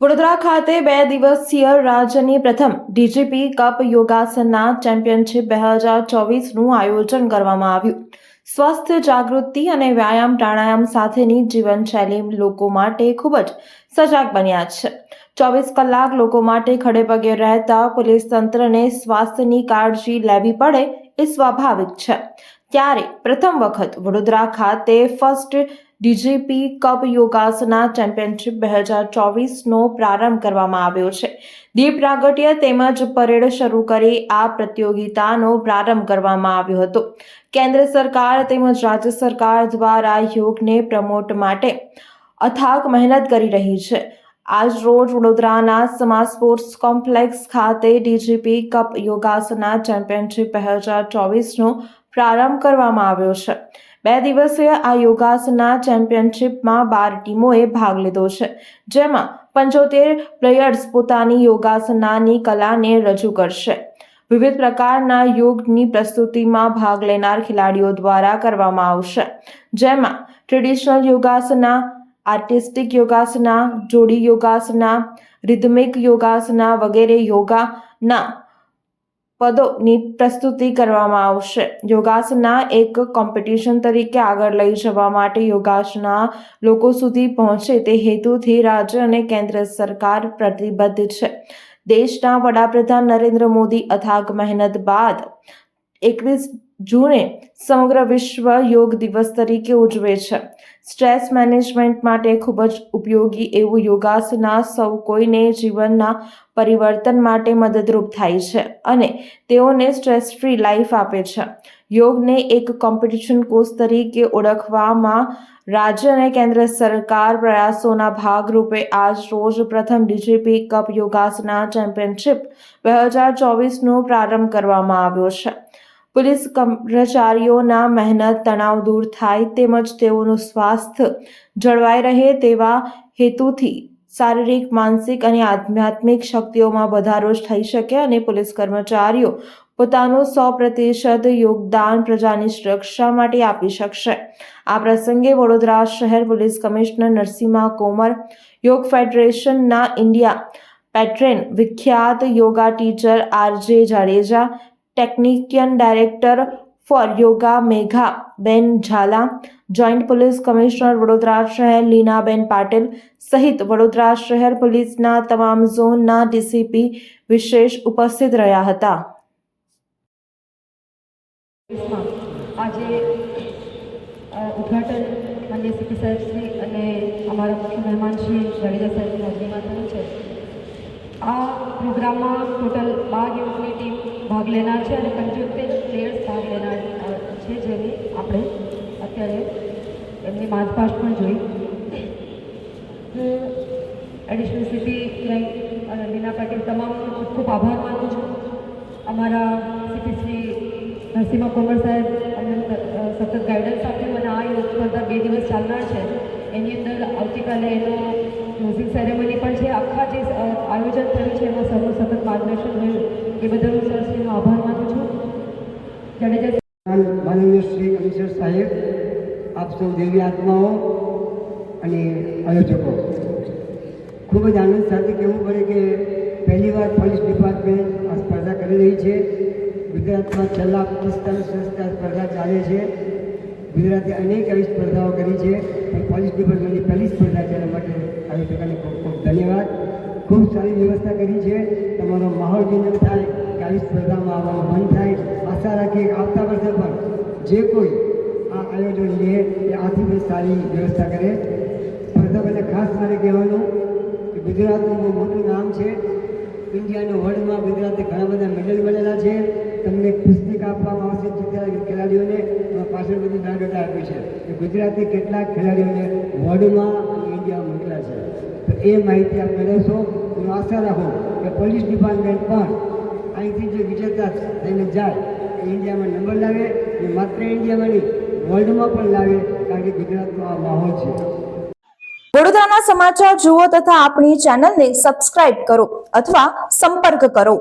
વડોદરા ખાતે બે દિવસીય રાજ્યની પ્રથમ ડીજીપી કપ યોગાસનના ચેમ્પિયનશિપ બે હજાર ચોવીસનું આયોજન કરવામાં આવ્યું. સ્વસ્થ જાગૃતિ અને વ્યાયામ પ્રાણાયામ સાથેની જીવનશૈલી લોકો માટે ખૂબ જ સજાગ બન્યા છે. ચોવીસ કલાક લોકો માટે ખડે પગે રહેતા પોલીસ તંત્રને સ્વાસ્થ્યની કાળજી લેવી પડે એ સ્વાભાવિક છે. ત્યારે પ્રથમ વખત વડોદરા ખાતે first DGP cup Yogasana championship બે હજાર ચોવીસનો પ્રારંભ કરવામાં આવ્યો છે. દીપ પ્રાગટ્ય તેમજ પરેડ શરૂ કરી આ પ્રતિયોગિતાનો પ્રારંભ કરવામાં આવ્યો હતો. કેન્દ્ર સરકાર તેમજ રાજ્ય સરકાર દ્વારા યોગને પ્રમોટ માટે અથાગ મહેનત કરી રહી છે. આજ રોજ વડોદરાના સમા સ્પોર્ટ્સ કોમ્પ્લેક્સ ખાતે ડીજીપી કપ યોગાસના ચેમ્પિયનશિપ બે હજાર ચોવીસનો પ્રારંભ કરવામાં આવ્યો છે. બે દિવસીય આ યોગાસના ચેમ્પિયનશિપમાં બાર ટીમોએ ભાગ લીધો છે, જેમાં પંચોતેર પ્લેયર્સ પોતાની યોગાસનાની કલાને રજૂ કરશે. વિવિધ પ્રકારના યોગની પ્રસ્તુતિમાં ભાગ લેનાર ખેલાડીઓ દ્વારા કરવામાં આવશે, જેમાં ટ્રેડિશનલ યોગાસના, આર્ટિસ્ટિક યોગાસના, જોડી યોગાસના, રિધમિક યોગાસના વગેરે યોગાના પદોની પ્રસ્તુતિ કરવામાં આવશે. યોગાસના એક કોમ્પિટિશન તરીકે આગળ લઈ જવા માટે યોગાસના લોકો સુધી પહોંચે તે હેતુથી રાજ્ય અને કેન્દ્ર સરકાર પ્રતિબદ્ધ છે. દેશના વડાપ્રધાન નરેન્દ્ર મોદી અથાગ મહેનત બાદ એકવીસ જૂને સમગ્ર વિશ્વ યોગ દિવસ તરીકે ઉજવે છે. સ્ટ્રેસ મેનેજમેન્ટ માટે ખૂબ જ ઉપયોગી એવું યોગાસના સૌ કોઈને જીવનના પરિવર્તન માટે મદદરૂપ થાય છે અને તેઓને સ્ટ્રેસ ફ્રી લાઈફ આપે છે. યોગને એક કોમ્પિટિશન કોર્સ તરીકે ઓળખવામાં રાજ્ય અને કેન્દ્ર સરકાર પ્રયાસોના ભાગરૂપે આજ રોજ પ્રથમ ડીજીપી કપ યોગાસના ચેમ્પિયનશિપ બે હજાર ચોવીસનો પ્રારંભ કરવામાં આવ્યો છે. પોલીસ કર્મચારીઓના મહેનત, તણાવ દૂર થાય તેમજ તેઓનું સ્વાસ્થ્ય જળવાઈ રહે તેવા હેતુથી શારીરિક, માનસિક અને આધ્યાત્મિક શક્તિઓમાં વધારો થઈ શકે અને પોલીસ કર્મચારીઓ પોતાનું સો પ્રતિશત યોગદાન પ્રજાની સુરક્ષા માટે આપી શકશે. આ પ્રસંગે વડોદરા શહેર પોલીસ કમિશનર નરસિંહા કોમર, યોગ ફેડરેશનના ઇન્ડિયા પેટ્રેન વિખ્યાત yoga teacher RJ Jadeja technician director for yoga Megha ben Jhala joint police commissioner Vadodara શહેર લીનાબેન પાટીલ સહિત વડોદરા શહેર પોલીસના તમામ ઝોનના ડીસીપી વિશેષ ઉપસ્થિત રહ્યા હતા. આજે ઉદઘાટન માન્ય સીપી સાહેબ શ્રી અને અમારા મુખ્ય મહેમાન શ્રી જાડેજા સાહેબની હાજરીમાં થયું છે. આ પ્રોગ્રામમાં ટોટલ બાર યુથની ટીમ ભાગ લેનાર છે અને પંચોતેર પ્લેયર્સ ભાગ લેનાર છે જેની આપણે અત્યારે એમની માર્ચપાસ્ટ પણ જોઈ. હું એડિશનલ સીપી રેન્ક અને લીના પાટીલ તમામનો ખૂબ ખૂબ આભાર માનું છું. અમારા સીપી શ્રી નરસિંહ કોમર સાહેબ અમને સતત ગાઈડન્સ આપ્યું અને આ યોગ સ્પર્ધા બે દિવસ ચાલનાર છે. એની અંદર આવતીકાલે એનો આખા જે આયોજન થયું છે, એમાં સૌનું સતત માર્ગદર્શન રહ્યું એ બદલ હું સરશ્રીનો આભાર માનું છું. જાડેજા માનનીય શ્રી કમિશનર સાહેબ, આપ સૌ દેવી આત્માઓ અને આયોજકો. ખૂબ જ આનંદ સાથે કહેવું પડે કે પહેલીવાર પોલીસ ડિપાર્ટમેન્ટ આ સ્પર્ધા કરી રહી છે. ગુજરાતમાં છેલ્લા પિસ્તાલીસ વર્ષથી આ સ્પર્ધા ચાલે છે. ગુજરાતે અનેક આવી સ્પર્ધાઓ કરી છે. પણ પોલીસ ડિપાર્ટમેન્ટની પહેલી સ્પર્ધા છે એના માટે આયોજકોને ખૂબ ખૂબ ધન્યવાદ. ખૂબ સારી વ્યવસ્થા કરી છે. તમારો માહોલ વિનમ થાય, કે આવી સ્પર્ધામાં આવવાનું મન થાય. આશા રાખીએ આવતા વર્ષે પણ જે કોઈ આ આયોજન લે, એ આથી પણ સારી વ્યવસ્થા કરે. સ્પર્ધકોને ખાસ મારે કહેવાનું કે ગુજરાતનું બહુ મોટું નામ છે. ઇન્ડિયાનો વર્લ્ડમાં ગુજરાતે ઘણા બધા મેડલ મળેલા છે. તમને પુસ્તક આપવામાં આવશે જીતેલા ખેલાડીઓને એમાં પાછળ આપ્યું છે કે ગુજરાતે કેટલાક ખેલાડીઓને વર્લ્ડમાં ઇન્ડિયા મોકલ્યા છે. તો એ માહિતી આપ મેળવશો હું આશા રાખું કે પોલીસ ડિપાર્ટમેન્ટ પણ અહીંથી જે વિજેતા થઈને જાય, એ ઇન્ડિયામાં નંબર લાવે અને માત્ર ઇન્ડિયામાં નહીં વર્લ્ડમાં પણ લાવે, કારણ કે ગુજરાતનો આ માહોલ છે. વડોદરાના સમાચાર જુઓ તથા આપણી ચેનલને સબસ્ક્રાઇબ કરો અથવા સંપર્ક કરો.